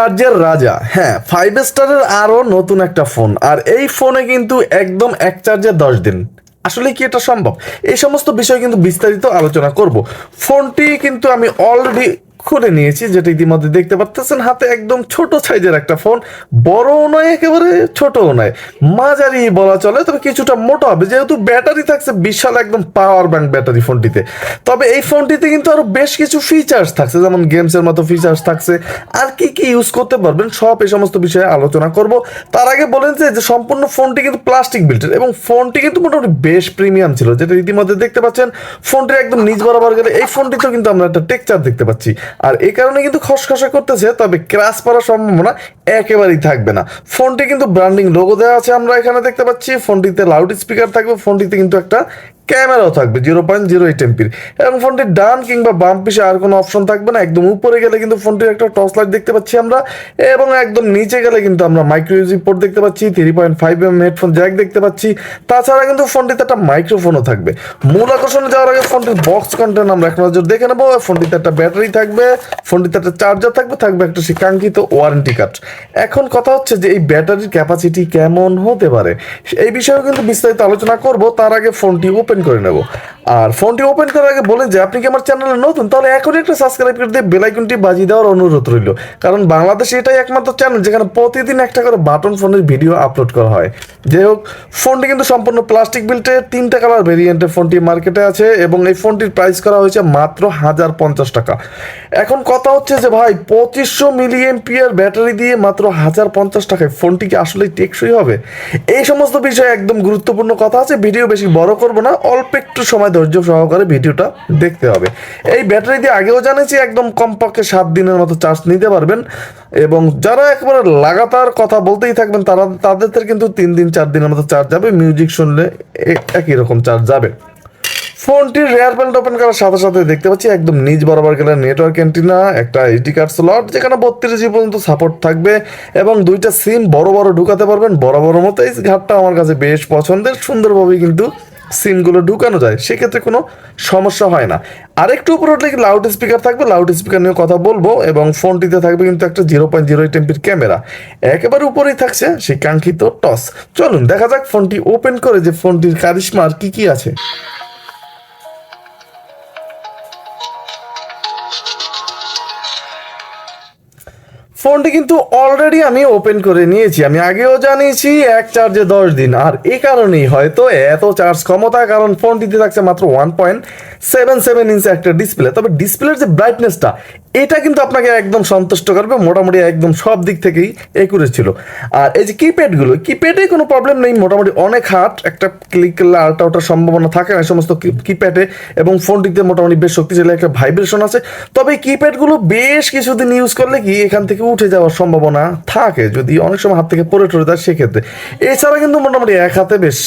চার্জের রাজা। হ্যাঁ ফাইভ স্টারের আরও নতুন একটা ফোন আর এই ফোনে কিন্তু একদম এক চার্জে দশ দিন। আসলে কি এটা সম্ভব? এই সমস্ত বিষয় কিন্তু বিস্তারিত আলোচনা করব। ফোনটি কিন্তু আমি অলরেডি খুলে নিয়েছি, যেটা ইতিমধ্যে দেখতে পাচ্ছেন হাতে একদম ছোট সাইজের একটা ফোন, বড়ও নয়, একেবারে ছোটও নয়। মাঝারি বলা চলে, তবে কিছুটা মোটা হবে। যেহেতু ব্যাটারি থাকছে, বিশাল একদম পাওয়ার ব্যাংক ব্যাটারি ফোনটিতে। তবে এই ফোনটিতে কিন্তু আরও বেশ কিছু ফিচার্স থাকছে, যেমন গেমসের মতো ফিচার্স থাকছে। আর কি কি ইউজ করতে পারবেন, সব এই সমস্ত বিষয়ে আলোচনা করব। তার আগে বলেন যে সম্পূর্ণ ফোনটি কিন্তু প্লাস্টিক বিল্টের এবং ফোনটি কিন্তু মোটামুটি বেশ প্রিমিয়াম ছিল, যেটা ইতিমধ্যে দেখতে পাচ্ছেন। ফোনটির একদম নিজ বরাবর গেলে এই ফোনটিতেও কিন্তু আমরা একটা টেকচার দেখতে পাচ্ছি। আর এই কারণে কিন্তু খসখসা করতেছে, তবে ক্রাশ পড়ার সম্ভাবনা একেবারেই থাকবে না। ফোনটি কিন্তু ব্র্যান্ডিং লোগো দেওয়া আছে, আমরা এখানে দেখতে পাচ্ছি। ফোনটিতে লাউড স্পিকার থাকবে, ফোনটিতে কিন্তু একটা ক্যামেরাও থাকবে জিরো পয়েন্ট জিরো এইট এমপির এবং ফোনটির ডান কিংবা বাম পিসে আর কোনো অপশন থাকবে না, একদম উপরে গেলে কিন্তু ফোনটির একটা টর্চ লাইট দেখতে পাচ্ছি আমরা, এবং একদম নিচে গেলে কিন্তু আমরা মাইক্রো ইউজি পোর্ট দেখতে পাচ্ছি three point five M headphone jack দেখতে পাচ্ছি। তাছাড়া কিন্তু ফোনটিতে একটা মাইক্রোফোনও থাকবে। মূল আকর্ষণে যাওয়ার আগে ফোনটির বক্স কন্টেন্ট আমরা এক নজর দেখে নেব। ফোনটিতে একটা ব্যাটারি থাকবে, ফোনটিতে একটা চার্জার থাকবে থাকবে একটা সে কাঙ্ক্ষিত ওয়ারেন্টি কার্ড এখন কথা হচ্ছে যে এই ব্যাটারির ক্যাপাসিটি কেমন হতে পারে? এই বিষয়েও কিন্তু বিস্তারিত আলোচনা করব। তার আগে ফোনটি ওপেন করে নেব। আর ফোনটি ওপেন করার আগে বলেন যে, আপনি কি আমার চ্যানেলে নতুন? তাহলে এখনই একটা সাবস্ক্রাইব করে দিয়ে বেলাইকনটি বাজিয়ে দেওয়ার অনুরোধ রইল। কারণ বাংলাদেশে এটাই একমাত্র চ্যানেল যেখানে প্রতিদিন একটা করে বাটন ফোনের ভিডিও আপলোড করা হয়। যাই হোক ফোনটি কিন্তু সম্পূর্ণ প্লাস্টিক বিল্টে তিনটা কালার ভেরিয়েন্টের ফোনটি মার্কেটে আছে এবং এই ফোনটির প্রাইস করা হয়েছে মাত্র হাজার পঞ্চাশ টাকা। এখন কথা হচ্ছে যে, ভাই, পঁচিশশো মিলিয়ন পিয়ার ব্যাটারি দিয়ে মাত্র হাজার পঞ্চাশ টাকায় ফোনটি কি আসলে টেকসই হবে? এই সমস্ত বিষয়ে একদম গুরুত্বপূর্ণ কথা আছে ভিডিও বেশি বড় করব না। অল্প একটু সময় ধৈর্য সহকারে ভিডিওটা দেখতে হবে। এই ব্যাটারি দিয়ে আগেও জানিয়েছি একদম কমপক্ষে সাত দিনের মতো চার্জ নিতে পারবেন এবং যারা একবারে লাগাতার কথা বলতেই থাকবেন, তারা তাদের কিন্তু তিন দিন, চার দিনের মতো চার্জ যাবে মিউজিক শুনলে এক- একই রকম চার্জ যাবে। ফোনটির রেয়ার প্যান্ট ওপেন করার সাথে সাথে দেখতে পাচ্ছি, একদম নিজ বরাবর গেলে নেটওয়ার্ক অ্যান্টিনা একটা এইচডি কার্ড স্লট যেখানে বত্রিশ জি পর্যন্ত সাপোর্ট থাকবে এবং দুইটা সিম বড় বড় ঢুকাতে পারবেন। বড় বড় মতো এই ঘাটটা আমার কাছে বেশ পছন্দের, সুন্দরভাবেই কিন্তু সিমগুলো ঢুকানো যায়, সেক্ষেত্রে কোনো সমস্যা হয় না। আরেকটু উপরে উঠলে লাউড স্পিকার থাকবে? লাউড স্পিকার নিয়ে কথা বলব এবং ফোনটিতে থাকবে কিন্তু একটা জিরো পয়েন্ট জিরো এইট এমপির ক্যামেরা একেবারে উপরেই থাকছে সেই কাঙ্ক্ষিত টস চলুন, দেখা যাক ফোনটি ওপেন করে যে ফোনটির কারিশমার কি কি আছে। ফোনটি কিন্তু অলরেডি আমি ওপেন করে নিয়েছি। আমি আগেও জানিয়েছি, এক চার্জে দশ দিন। আর এই কারণেই হয়তো এত চার্জ ক্ষমতা, কারণ ফোনটিতে থাকছে মাত্র one point seven seven inch একটা ডিসপ্লে তবে ডিসপ্লের যে ব্রাইটনেসটা এটা কিন্তু আপনাকে একদম সন্তুষ্ট করবে, মোটামুটি একদম সব দিক থেকেই একুরেট ছিল আর এই যে কিপ্যাডগুলো কিপ্যাডে কোনো প্রবলেম নেই, মোটামুটি অনেক হার্ট একটা ক্লিক করলে আলটা ওঠার সম্ভাবনা থাকে না, এই সমস্ত কিপ্যাডে এবং ফোনটিতে মোটামুটি বেশ শক্তিশালী একটা ভাইব্রেশন আছে। তবে কিপ্যাডগুলো বেশ কিছুদিন ইউজ করলে কি এখান থেকে উঠে যাওয়ার সম্ভাবনা থাকে, যদি অনেক সময় হাত থেকে পড়ে টরে যায় সেক্ষেত্রে। এছাড়া কিন্তু মোটামুটি এক হাতে বেশ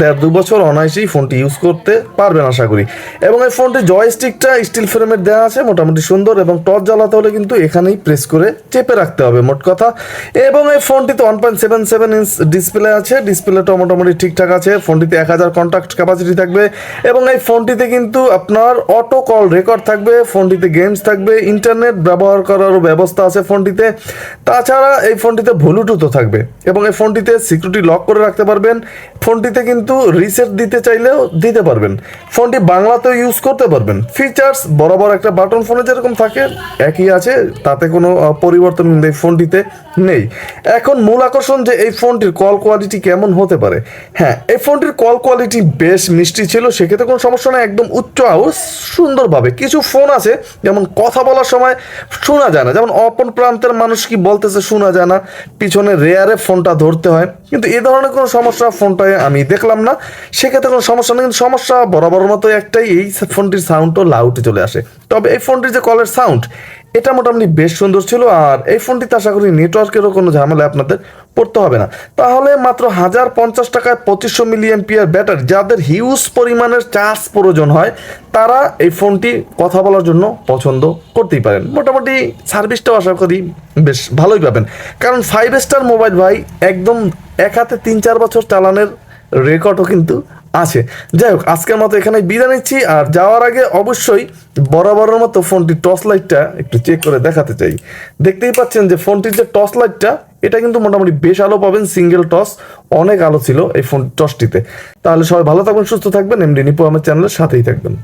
দেড় দু বছর অনায়াসেই ফোনটি ইউজ করতে পারবেন আশা করি। এবং এই ফোনটি জয়স্টিকটা স্টিল ফ্রেমের দেওয়া আছে, মোটামুটি সুন্দর এবং টর্চ জ্বালাতে হলে কিন্তু এখানেই প্রেস করে চেপে রাখতে হবে, মোট কথা। এবং এই ফোনটিতে one point seven seven inch display আছে ডিসপ্লেটা মোটামুটি ঠিকঠাক আছে, ফোনটিতে এক হাজার কন্ট্যাক্ট ক্যাপাসিটি থাকবে। এবং এই ফোনটিতে কিন্তু আপনার অটো কল রেকর্ড থাকবে, ফোনটিতে গেমস থাকবে ইন্টারনেট ব্যবহার করারও ব্যবস্থা আছে ফোনটিতে। তাছাড়া এই ফোনটিতে ব্লুটুথও থাকবে। এবং এই ফোনটিতে সিকিউরিটি লক করে রাখতে পারবেন। ফোনটিতে কিন্তু রিসেট দিতে চাইলেও দিতে পারবেন। ফোনটি বাংলাতেও ইউজ করতে পারবেন। ফিচার্স বরাবর একটা বাটন ফোনে যেরকম থাকে, একই আছে, তাতে কোনো পরিবর্তন কিন্তু এই ফোনটিতে নেই। এখন মূল আকর্ষণ যে এই ফোনটির কল কোয়ালিটি কেমন হতে পারে? হ্যাঁ এই ফোনটির কল কোয়ালিটি বেশ মিষ্টি ছিল, সেক্ষেত্রে কোনো সমস্যা নেই, একদম উচ্চ আওয়াজ সুন্দরভাবে। কিছু ফোন আছে, যেমন কথা বলার সময় শোনা যায় না, যেমন অপন প্রান্তের মানুষ কি বলতেছে শোনা যায় না, পিছনে রেয়ারে ফোনটা ধরতে হয়। কিন্তু এ ধরনের কোনো সমস্যা ফোনটায় আমি দেখলাম না, সেক্ষেত্রে কোনো সমস্যা নেই, কিন্তু সমস্যা বরাবর মতো একটাই, এই ফোনটির সাউন্ডও লাউটে চলে আসে। তবে এই ফোনটির যে কলের সাউন্ড এটা মোটামুটি বেশ সুন্দর ছিল, আর এই ফোনটিতে আশা করি নেটওয়ার্কেরও কোনো ঝামেলা আপনাদের পড়তে হবে না। তাহলে মাত্র হাজার পঞ্চাশ টাকায় পঁচিশশো মিলি পিয়ার ব্যাটারি, যাদের হিউজ পরিমাণের চার্জ প্রয়োজন হয়, তারা এই ফোনটি কথা বলার জন্য পছন্দ করতেই পারেন। মোটামুটি সার্ভিসটাও আশা করি বেশ ভালোই পাবেন। কারণ ফাইভ স্টার মোবাইল ভাই, একদম এক হাতে তিন চার বছর চালানের রেকর্ডও কিন্তু আছে। যাই হোক আজকের মতো এখানে বিদায় নিচ্ছি, আর যাওয়ার আগে অবশ্যই বরাবরের মতো ফোনটি টর্চ লাইটটা একটু চেক করে দেখাতে চাই। দেখতেই পাচ্ছেন যে ফোনটির যে টর্চ লাইটটা, এটা কিন্তু মোটামুটি বেশ আলো পাবেন, সিঙ্গেল টস অনেক আলো ছিল এই ফোন টসটিতে তাহলে সবাই ভালো থাকবেন, সুস্থ থাকবেন, এমডি নিপু আমার চ্যানেলের সাথেই থাকবেন।